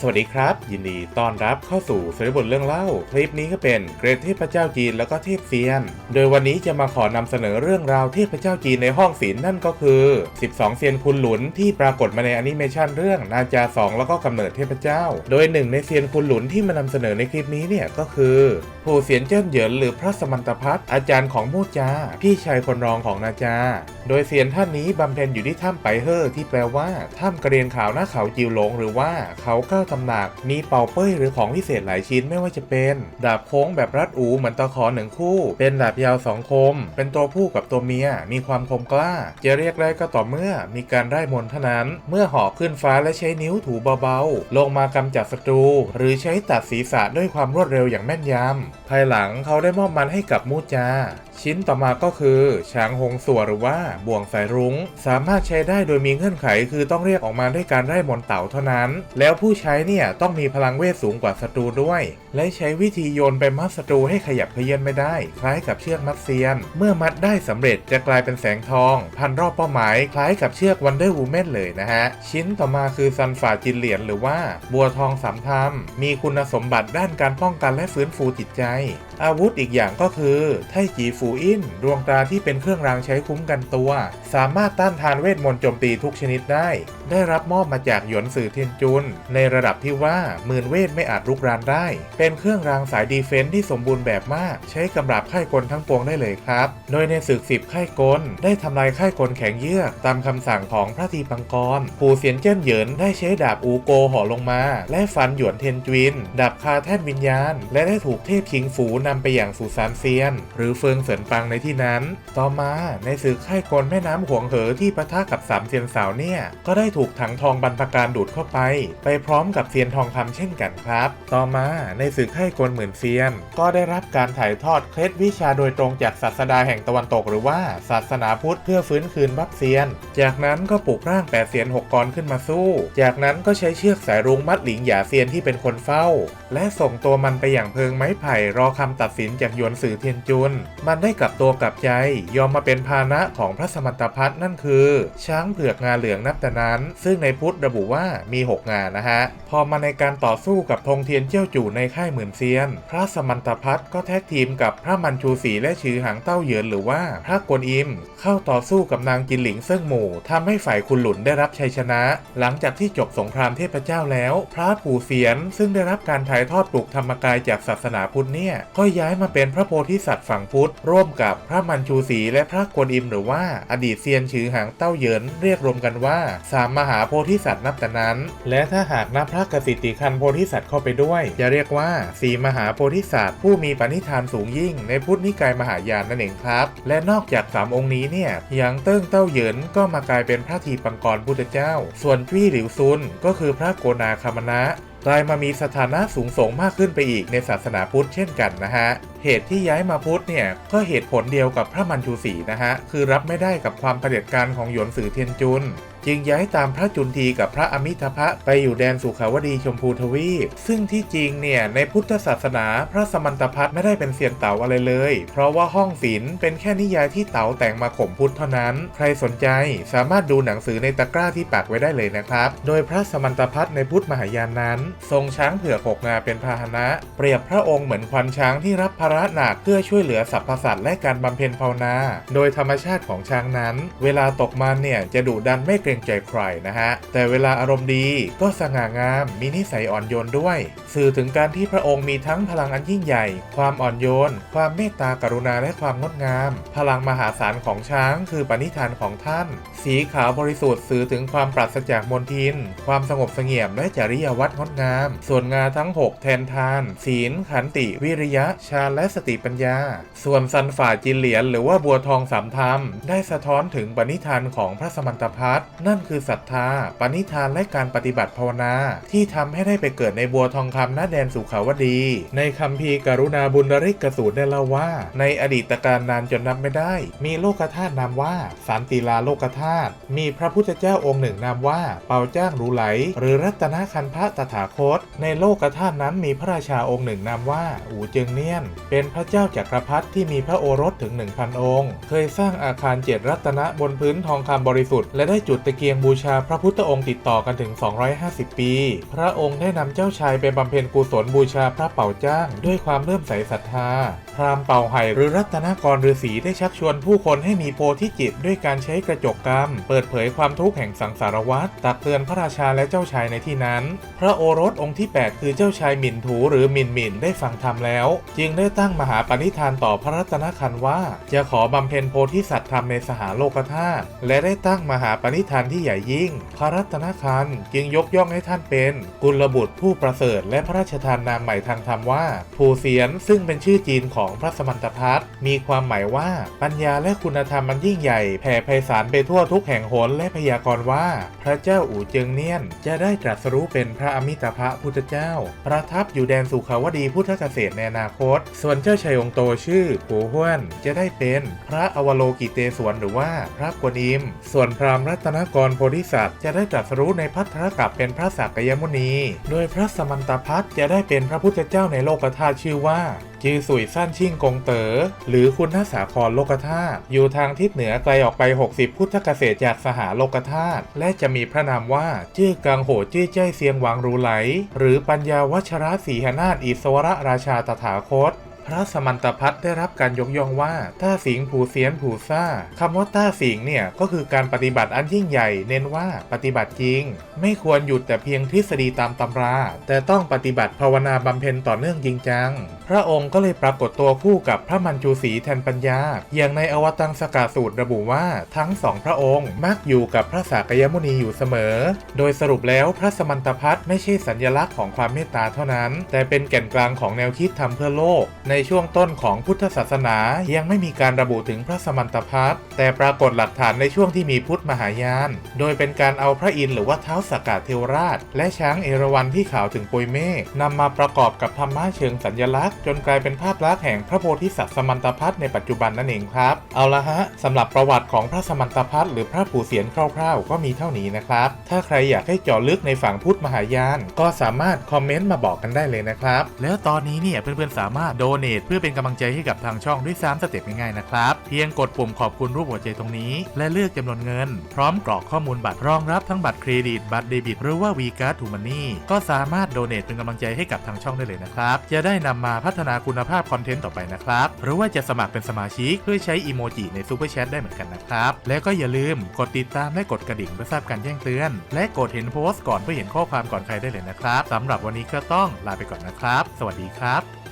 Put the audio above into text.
สวัสดีครับ ยินดีต้อนรับเข้าสู่สารบทเรื่องเล่า คลิปนี้ก็เป็นเกรดเทพเจ้าจีนแล้วก็เทพเซียน โดยวันนี้จะมาขอนำเสนอเรื่องราวเทพเจ้าจีนในห้องศิลนั่นก็คือ 12 เซียนคุณหลุนที่ปรากฏมาในแอนิเมชันเรื่องนาจาสองแล้วก็กำเนิดเทพเจ้า โดยหนึ่งในเซียนคุณหลุนที่มานำเสนอในคลิปนี้เนี่ยก็คือผู้เซียนเจิ้นเหยินหรือพระสมันตพัฒน์อาจารย์ของมู่จา พี่ชายคนรองของนาจา โดยเซียนท่านนี้บำเพ็ญอยู่ที่ถ้ำไปเฮอร์ที่แปลว่าถ้ำกระเรียนขาวหน้าเขาจิวหลงหรือว่าเขาเก้าตำหนัก มีเป่าเป้ยหรือของพิเศษหลายชิ้นไม่ว่าจะเป็น ดาบโค้งแบบรัดอูเหมือนตะขอหนึ่งคู่ เป็นดาบยาวสองคม เป็นตัวผู้กับตัวเมีย มีความคมกล้า จะเรียกได้ก็ต่อเมื่อมีการไร้มนเท่านั้น เมื่อห่อขึ้นฟ้าและใช้นิ้วถูเบาๆ ลงมากำจัดศัตรู หรือใช้ตัดศีรษะด้วยความรวดเร็วอย่างแม่นยำ ภายหลังเขาได้มอบมันให้กับมูจา ชิ้นต่อมาก็คือช้างหงสัวหรือว่าบ่วงสายรุง้ง สามารถใช้ได้โดยมีเงื่อนไขคือต้องเรียกออกมาด้วยการไล่มนเต่าเท่านั้น แล้วผู้ใช้เนี่ยต้องมีพลังเวทสูงกว่าศัตรูด้วย และใช้วิธีโยนไปมัดศัตรูให้ขยับเขยื้อนไม่ได้ คล้ายกับเชือกมัดเซียน เมื่อมัดได้สำเร็จจะกลายเป็นแสงทอง พันรอบเป้าหมายคล้ายกับเชือกวันเดอร์วูแมนเลยนะฮะ ชิ้นต่อมาคือซันฝ่าจินเหรียญหรือว่าบัวทองสามธรรมมีคุณสมบัติด้านการป้องกันและฟื้นฟูจิตใจ อาวุธอีกอย่างก็คือไทจีฟูอินดวงตาที่เป็นเครื่องรางใช้คุ้มกันตัว สามารถต้านทานเวทมนต์โจมตีทุกชนิดได้ ได้รับมอบมาจากหยวนสื่อเทียนจุนในระดับดับที่ว่าหมื่นเวทไม่อาจรุกรานได้ เป็นเครื่องรางสายดีเฟนส์ที่สมบูรณ์แบบมาก ใช้กำราบค่ายกลทั้งปวงได้เลยครับ โดยในศึกสิบค่ายกลได้ทำลายค่ายกลแข็งเยือกตามคำสั่งของพระทีปังกรปู่เสียนเจิ้นเหยินได้ใช้ดาบอูโกห่อลงมา และฟันหยวนเทนจวินดาบคาแท่นวิญญาณ และได้ถูกเทพคิงฝูนำไปอย่างสุสานเซียน หรือเฟิงเสินปังในที่นั้น ต่อมาในศึกค่ายกลแม่น้ำหวงเหอที่ปะทะกับสามเซียนสาวเนี่ยก็ได้ถูกถังทองบรรพการดูดเข้าไป ไปพร้อมกับเซียนทองคำเช่นกันครับ ต่อมาในศึกค่ายกลหมื่นเซียน ก็ได้รับการถ่ายทอดเคล็ดวิชาโดยตรงจากศาสดาแห่งตะวันตกหรือว่าศาสนาพุทธเพื่อฟื้นคืนบัพเซียน จากนั้นก็ปลุกร่างแปดเซียนหกกรขึ้นมาสู้ จากนั้นก็ใช้เชือกสายรุ้งมัดหลิงหยาเซียนที่เป็นคนเฝ้า และส่งตัวมันไปอย่างเพิงไม้ไผ่รอคำตัดสินจากยวนสื่อเทียนจุน มันได้กลับตัวกลับใจ ยอมมาเป็นพานะของพระสมณตพัฒน์นั่นคือ ช้างเผือกงาเหลืองนับแต่นั้น ซึ่งในพุทธระบุว่ามี 6 งานนะฮะพอมาในการต่อสู้กับธงเทียนเจี้ยวจู่ในค่ายหมื่นเซียน พระสมณตพัฒก็แท็กทีมกับพระมันชูศรีและชือหางเต้าเหยินหรือว่าพระกวนอิม เข้าต่อสู้กับนางจินหลิงเซิ่งหมู่ทำให้ฝ่ายคุณหลุนได้รับชัยชนะ หลังจากที่จบสงครามเทพเจ้าแล้ว พระปู่เสียนซึ่งได้รับการถ่ายทอดปลุกธรรมกายจากศาสนาพุทธเนี่ยก็ย้ายมาเป็นพระโพธิสัตว์ฝั่งพุทธ ร่วมกับพระมันชูศรีและพระกวนอิม หรือว่าอดีตเซียนชือหางเต้าเหยินเรียกรวมกันว่าสามมหาโพธิสัตว์นับแต่นั้น และถ้าหากนับระกสิทธิคันโพธิสัตว์เข้าไปด้วย จะเรียกว่าสีมหาโพธิสัตว์ ผู้มีปณิธานสูงยิ่ง ในพุทธนิกายมหายานนั่นเองครับ และนอกจากสามองค์นี้เนี่ยยังเติ้งเต้าเหยินก็มากลายเป็นพระทีปังกรพุทธเจ้า ส่วนจุ้หลิวซุนก็คือพระโกนาคามนะกลายมามีสถานะสูงส่งมากขึ้นไปอีกในศาสนาพุทธเช่นกันนะฮะ เหตุที่ย้ายมาพุทธเนี่ย ก็เหตุผลเดียวกับพระมันชูศรีนะฮะ คือรับไม่ได้กับความเผด็จการของหยวนสือเทียนจุน จึงย้ายตามพระจุนทีกับพระอมิทพะไปอยู่แดนสุขาวดีชมพูทวีป ซึ่งที่จริงเนี่ยในพุทธศาสนาพระสมันตพัฒน์ไม่ได้เป็นเซียนเต๋าอะไรเลย เพราะว่าห้องศิลป์เป็นแค่นิยายที่เต๋าแต่งมาข่มพุทธเท่านั้น ใครสนใจสามารถดูหนังสือในตะกร้าที่ปักไว้ได้เลยนะครับ โดยพระสมันตพัฒน์ในพุทธมหายานนั้น ทรงช้างเผือกหกงาเป็นพาหนะ เปรียบพระองค์เหมือนควานช้างที่รับภาระหนักเพื่อช่วยเหลือสรรพสัตว์และการบำเพ็ญภาวนา โดยธรรมชาติของช้างนั้น เวลาตกมันเนี่ยจะดุดันไม่เกรงใจใครนะฮะ แต่เวลาอารมณ์ดีก็สง่างาม มีนิสัยอ่อนโยนด้วย สื่อถึงการที่พระองค์มีทั้งพลังอันยิ่งใหญ่ ความอ่อนโยน ความเมตตากรุณาและความงดงาม พลังมหาศาลของช้างคือปณิธานของท่าน สีขาวบริสุทธิ์สื่อถึงความปราศจากมลทิน ความสงบเสงี่ยมและจริยวัตรงดงาม ส่วนงาทั้ง 6 แทนทาน ศีล ขันติ วิริยะ ชาและสติปัญญา ส่วนซันฝ่าจินเหลียน หรือว่าบัวทองสามธรรม ได้สะท้อนถึงปณิธานของพระสมันตพัฒนั่นคือศรัทธา ปณิธานและการปฏิบัติภาวนา ที่ทำให้ได้ไปเกิดในบัวทองคำณแดนสุขาวดี ในคัมภีร์กรุณาบุญริกสูตรได้เล่าว่า ในอดีตการนานจนนับไม่ได้ มีโลกธาตุนามว่าสันติลาโลกธาตุมีพระพุทธเจ้าองค์หนึ่งนามว่า เปาจ้างรูไหล หรือรัตนคันพระตถาคต ในโลกธาตุนั้นมีพระราชาองค์หนึ่งนามว่า อูเจิงเนียน เป็นพระเจ้าจักรพรรดิที่มีพระโอรสถึง 1,000 องค์ เคยสร้างอาคารเจ็ดรัตนะบนพื้นทองคำบริสุทธิ์และได้จุดตะเกียงบูชาพระพุทธองค์ติดต่อกันถึง 250 ปี พระองค์ได้นำเจ้าชายไปบำเพ็ญกุศลบูชาพระเป่าจ้าง ด้วยความเลื่อมใสศรัทธา พราหมณ์เป่าไห่หรือรัตนกรฤาษีได้ชักชวนผู้คนให้มีโพธิจิตด้วยการใช้กระจกกรรม เปิดเผยความทุกข์แห่งสังสารวัฏตักเตือนพระราชาและเจ้าชายในที่นั้น พระโอรสองค์ที่ 8 คือเจ้าชายหมิ่นถูหรือหมินหมินได้ฟังธรรมแล้ว จึงได้ตั้งมหาปณิธานต่อพระรัตนคันว่า จะขอบำเพ็ญโพธิสัตว์ธรรมในสหโลกธาตุและได้ตั้งมหาปณิธานที่ใหญ่ยิ่ง พระรัตนคันจึงยกย่องให้ท่านเป็นกุลบุตรผู้ประเสริฐและพระราชทานนามใหม่ทางธรรมว่าภูเสียนซึ่งเป็นชื่อจีนของพระสมันตพัฒน์มีความหมายว่าปัญญาและคุณธรรมมันยิ่งใหญ่แผ่ไพศาลไปทั่วทุกแห่งหนและพยากรณ์ว่า พระเจ้าอู่เจิงเนียน จะได้ตรัสรู้เป็นพระอมิตาภะพุทธเจ้า ประทับอยู่แดนสุขาวดีพุทธเกษตรในอนาคต ส่วนเจ้าชายองโตชื่อปูห้วนจะได้เป็นพระอวโลกิเตศวรหรือว่าพระกวนอิม ส่วนพราหมณ์รัตนกรโพธิสัตว์จะได้ตรัสรู้ในพัทธรกับเป็นพระสักยมุนี โดยพระสมันตพัฒน์จะได้เป็นพระพุทธเจ้าในโลกธาตุชื่อว่า จือสุยสั้นชิ่งกงเต๋อหรือคุณทสาครโลกธาตุอยู่ทางทิศเหนือไกลออกไป 60 พุทธเกษตรจากสหาโลกธาตุและจะมีพระนามว่าจื้อกังโหจื้อเจ้ยเซียงหวังรูไหล หรือปัญญาวัชระศรีหนาถอิสวรราชาตถาคต พระสมันตพัฒน์ได้รับการยกย่องว่าต้าสิงผูเสียนผูซ่าคำว่าต้าสิงเนี่ยก็คือการปฏิบัติอันยิ่งใหญ่ เน้นว่าปฏิบัติจริง ไม่ควรหยุดแต่เพียงทฤษฎีตามตำรา แต่ต้องปฏิบัติภาวนาบำเพ็ญต่อเนื่องจริงจัง พระองค์ก็เลยปรากฏตัวคู่กับพระมัญจูศรีแทนปัญญา อย่างในอวตังสกาสูตรระบุว่าทั้งสองพระองค์มักอยู่กับพระสากยมุนีอยู่เสมอ โดยสรุปแล้วพระสมันตพัฒน์ไม่ใช่สัญลักษณ์ของความเมตตาเท่านั้น แต่เป็นแก่นกลางของแนวคิดทำเพื่อโลกในในช่วงต้นของพุทธศาสนายังไม่มีการระบุถึงพระสมันตพัฒน์แต่ปรากฏหลักฐานในช่วงที่มีพุทธมหายาน โดยเป็นการเอาพระอินทร์หรือว่าเท้าสกกาเทวราช และช้างเอราวัณที่ข่าวถึงปุยเมฆนำมาประกอบกับธรรมะเชิงสัญลักษณ์จนกลายเป็นภาพลักษณ์แห่งพระโพธิสัตว์สมันตพัฒน์ในปัจจุบันนั่นเองครับ เอาละฮะสำหรับประวัติของพระสมันตพัฒน์หรือพระผู้เสียนคร่าวๆ ก็มีเท่านี้นะครับ ถ้าใครอยากให้เจาะลึกในฝั่งพุทธมหายาน ก็สามารถคอมเมนต์มาบอกกันได้เลยนะครับ แล้วตอนนี้เนี่ยเพื่อนๆสามารถโดเนเพื่อเป็นกำลังใจให้กับทางช่องด้วย3สเต็ปง่ายๆนะครับ เพียงกดปุ่มขอบคุณรูปหัวใจตรงนี้ และเลือกจำนวนเงิน พร้อมกรอกข้อมูลบัตรรองรับทั้งบัตรเครดิต บัตรเดบิต หรือว่า v ีการ์ดทูมันนี่ก็สามารถโดเน a t เป็นกำลังใจให้กับทางช่องได้เลยนะครับ จะได้นำมาพัฒนาคุณภาพคอนเทนต์ต่อไปนะครับ หรือว่าจะสมัครเป็นสมาชิกด้วยใช้อีโมจิในซูเปอร์แชทได้เหมือนกันนะครับ และก็อย่าลืมกดติดตามและกดกระดิ่งเพื่อทราบการแจ้งเตือน และกดเห็นโพสต์ก่อนเพื่อเห็นข้อความก่อนใครได้เลยนะครับสำหรับวันนี้ก็ต้องลาไปก่อนนะครับ สวัสดีครับ